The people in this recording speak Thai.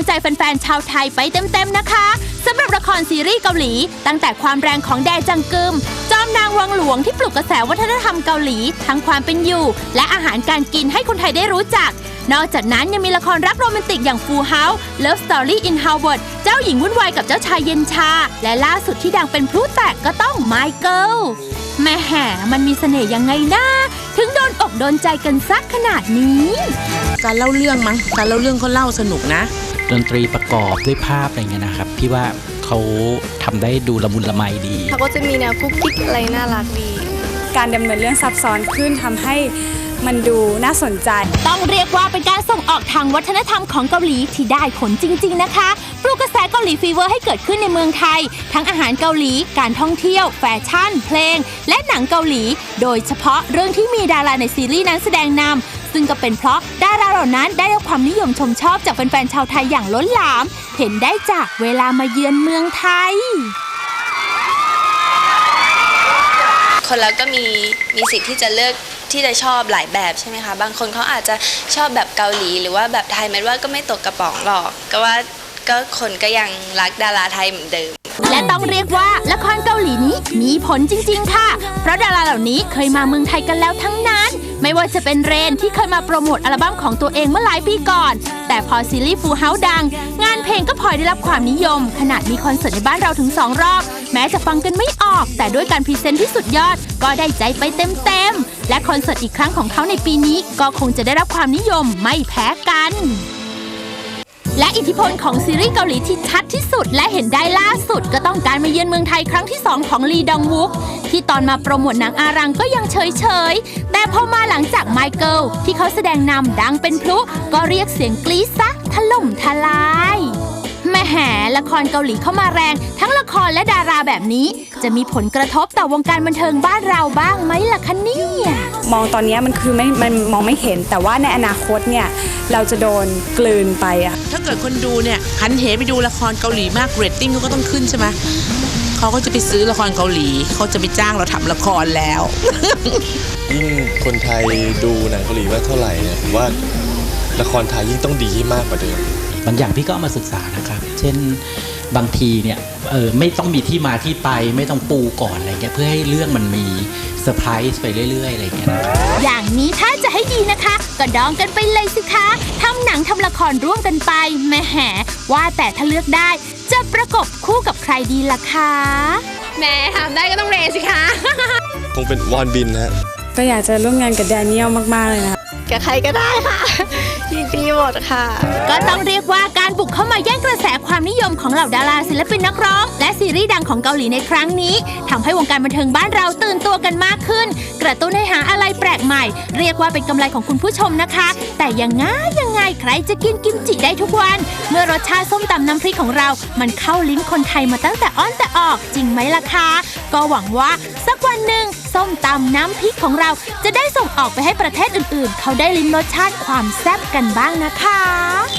องใจแฟนๆชาวไทยไปเต็มๆนะคะสำหรับละครซีรีส์เกาหลี ตั้งแต่ความแรงของแดจังกึม จอมนางวังหลวงที่ปลุกกระแสวัฒนธรรมเกาหลี ทั้งความเป็นอยู่ และอาหารการกินให้คนไทยได้รู้จัก นอกจากนั้นยังมีละครรักโรแมนติกอย่าง Full House Love Story in Harvard เจ้าหญิงวุ่นวายกับเจ้าชายเย็นชา และล่าสุดที่ดังเป็นพลุแตกก็ต้อง My Girl แม่แห่มันมีเสน่ห์ยังไงนะถึงโดนอกโดนใจกันซักขนาดนี้ การเล่าเรื่องมั้งการเล่าเรื่องเขาเล่าสนุกนะ ดนตรีประกอบด้วยภาพอะไรเงี้ยนะครับ พี่ว่าเขาทำได้ดูละมุนละไมดี เขาก็จะมีแนวกุ๊กกิ๊กอะไรน่ารักดี การดำเนินเรื่องซับซ้อนขึ้นทำให้มันดูน่าสนใจ ต้องเรียกว่าเป็นการส่งออกทางวัฒนธรรมของเกาหลีที่ได้ผลจริง ๆ นะคะ ปลุกกระแสเกาหลีฟีเวอร์ให้เกิดขึ้นในเมืองไทย ทั้งอาหารเกาหลี การท่องเที่ยว แฟชั่น เพลง และหนังเกาหลี โดยเฉพาะเรื่องที่มีดาราในซีรีส์นั้นแสดงนำ ซึ่งก็เป็นเพราะดาราเหล่านั้นได้รับความนิยมชมชอบจากแฟนๆชาวไทยอย่างล้นหลาม เห็นได้จากเวลามาเยือนเมืองไทย คนเราก็มีมีสิทธิ์ที่จะเลือกที่จะชอบหลายแบบใช่ไหมคะ บางคนเขาอาจจะชอบแบบเกาหลี หรือว่าแบบไทยแม้ว่าก็ไม่ตกกระป๋องหรอก ก็ว่าก็คนก็ยังรักดาราไทยเหมือนเดิม และต้องเรียกว่าละครเกาหลีนี้มีผลจริง ๆ ค่ะ เพราะดาราเหล่านี้เคยมาเมืองไทยกันแล้วทั้งนั้น ไม่ว่าจะเป็นเรนที่เคยมาโปรโมทอัลบั้มของตัวเองเมื่อหลายปีก่อน แต่พอซีรีส์ฟูเฮาดัง งานเพลงก็พลอยได้รับความนิยม ขนาดมีคอนเสิร์ตในบ้านเราถึง 2 รอบ แม้จะฟังกันไม่ออก แต่ด้วยการพรีเซนต์ที่สุดยอด ก็ได้ใจไปเต็มๆ และคอนเสิร์ตอีกครั้งของเขาในปีนี้ ก็คงจะได้รับความนิยมไม่แพ้กันและอิทธิพลของซีรีส์เกาหลีที่ชัดที่สุดและเห็นได้ล่าสุด ก็ต้องการมาเยือนเมืองไทยครั้งที่ 2 ของลีดองวุก ที่ตอนมาโปรโมทหนังอารังก็ยังเฉยเฉยๆแต่พอมาหลังจากไมเคิลที่เขาแสดงนำดังเป็นพลุก็เรียกเสียงกรี๊ดซะถล่มทลายแม่แห่ละครเกาหลีเข้ามาแรง ทั้งละครและดาราแบบนี้ จะมีผลกระทบต่อวงการบันเทิงบ้านเราบ้างไหมล่ะคะเนี่ยมองตอนนี้มันคือไม่มันมองไม่เห็นแต่ว่าในอนาคตเนี่ยเราจะโดนกลืนไปอะถ้าเกิดคนดูเนี่ยหันเหไปดูละครเกาหลีมากเรตติ้งเขาก็ต้องขึ้นใช่ไหม เขาก็จะไปซื้อละครเกาหลี เขาจะไปจ้างเราทำละครแล้ว ยิ่งคนไทยดูหนังเกาหลีมากเท่าไหร่เนี่ยผมว่าละครไทยยิ่งต้องดีให้มากกว่าเดิมบางอย่างพี่ก็เอามาศึกษานะครับ เช่น บางทีเนี่ยเออไม่ต้องมีที่มาที่ไปไม่ต้องปูก่อนอะไรเงี้ยเพื่อให้เรื่องมันมีเซอร์ไพรส์ไปเรื่อยๆอะไรเงี้ยอย่างนี้ถ้าจะให้ดีนะคะ ก็ดองกันไปเลยสิคะทำหนังทำละครร่วมกันไปแหม่แหว่าแต่ถ้าเลือกได้ จะประกบคู่กับใครดีล่ะคะแม่ทำได้ก็ต้องเรสิคะ คงเป็นวอนบินนะฮะ ก็อยากจะร่วมงานกับแดเนียลมาก ๆ เลยนะ กับใครก็ได้ค่ะ ยินดีหมดค่ะ ก็ต้องเรียกว่าการบุกเข้ามาแย่งกระแสความนิยมของเหล่าดาราศิลปินนักร้อง และซีรีส์ดังของเกาหลีในครั้งนี้ทำให้วงการบันเทิงบ้านเราตื่นตัวกันมากขึ้น กระตุ้นให้หาอะไรแปลกใหม่ เรียกว่าเป็นกำไรของคุณผู้ชมนะคะ แต่ยังไงยังไงใครจะกินกิมจิได้ทุกวัน เมื่อรสชาติส้มตำน้ำพริกของเรา มันเข้าลิ้นคนไทยมาตั้งแต่อ้อนแต่ออกจริงไหมล่ะคะก็หวังว่าสักวันหนึ่ง ส้มตำน้ำพริกของเราจะได้ส่งออกไปให้ประเทศอื่นๆ เขาได้ลิ้มรสชาติความแซ่บกันบ้างนะคะ